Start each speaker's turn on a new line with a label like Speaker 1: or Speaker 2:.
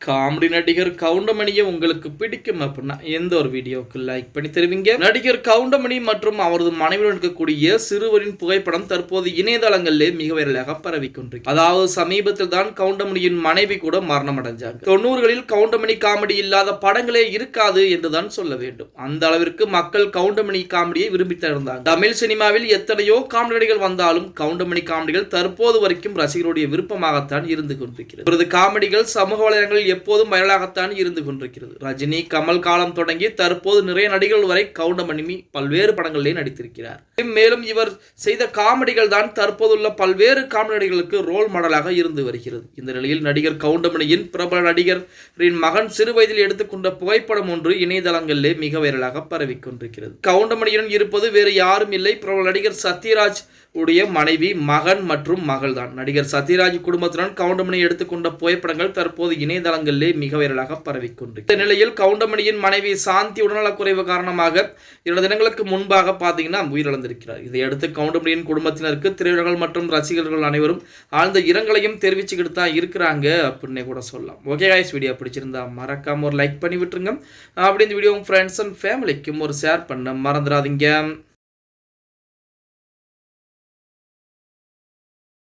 Speaker 1: Comedy நடிகர் கவுண்டமணியை உங்களுக்கு பிடிக்கும் அப்படின்னா எந்த ஒரு வீடியோவுக்கு லைக் பண்ணி தருவீங்க? நடிகர் கவுண்டமணி மற்றும் அவரது மனைவியுடன் இருக்கக்கூடிய சிறுவரின் புகைப்படம் தற்போது இணையதளங்களிலே மிக விரலாக பரவி கொண்டிருக்கு. அதாவது சமீபத்தில் தான் கவுண்டமணியின் மனைவி கூட மரணம் அடைஞ்சாங்க தொண்ணூறுகளில் கவுண்டமணி காமெடி இல்லாத படங்களே இருக்காது என்றுதான் சொல்ல வேண்டும். அந்த அளவிற்கு மக்கள் கவுண்டமணி காமெடியை விரும்பி இருந்தாங்க தமிழ் சினிமாவில் எத்தனையோ காமெடிகள் வந்தாலும் கவுண்டமணி காமெடிகள் தற்போது வரைக்கும் ரசிகருடைய விருப்பமாகத்தான் இருந்து கொண்டிருக்கிறது. இவரது காமெடிகள் சமூக வலைதளங்களில் எப்போதும் வைரலாகத்தான் இருந்து கொண்டிருக்கிறது. ரஜினி கமல் காலம் தொடங்கி தற்போது நிறைய நடிகர்கள் வரை கவுண்டமணிமி பல்வேறு படங்களிலே நடித்திருக்கிறார். மேலும் இவர் செய்த காமெடிகள் தான் தற்போதுள்ள பல்வேறு காமெடி நடிகர்களுக்கு ரோல் மாடலாக இருந்து வருகிறது. இந்த நிலையில் நடிகர் கவுண்டமணியின் பிரபல நடிகரின் மகன் சிறு வயதில் எடுத்துக்கொண்ட புகைப்படம் ஒன்று இணையதளங்களிலே மிக வைரலாக பரவிக் கொண்டிருக்கிறது. கவுண்டமணியுடன் இருப்பது வேறு யாரும் இல்லை. பிரபல நடிகர் சத்யராஜ் உடைய மனைவி மகன் மற்றும் மகள் தான் நடிகர் சத்யராஜ் குடும்பத்துடன் கவுண்டமணி எடுத்துக்கொண்ட புகைப்படங்கள் தற்போது இணையதளங்களிலே மிக வைரலாக பரவிக்கொண்டு இந்த நிலையில் கவுண்டமணியின் மனைவி சாந்தி உடல்நலக்குறைவு காரணமாக இரண்டு தினங்களுக்கு முன்பாக பார்த்தீங்கன்னா உயிரிழந்திருக்கிறார். இதையடுத்து கவுண்டமணியின் குடும்பத்தினருக்கு திரையுலகள் மற்றும் ரசிகர்கள் அனைவரும் ஆழ்ந்த இரங்கலையும் தெரிவிச்சுக்கிட்டு தான் இருக்கிறாங்க அப்படின்னே கூட சொல்லலாம். ஓகே காய்ஸ் வீடியோ பிடிச்சிருந்தா மறக்காம ஒரு லைக் பண்ணி விட்டுருங்க. அப்படி இந்த வீடியோ உங்க ஃப்ரெண்ட்ஸ் அண்ட் ஃபேமிலிக்கும் ஒரு ஷேர் பண்ண மறந்துடாதீங்க.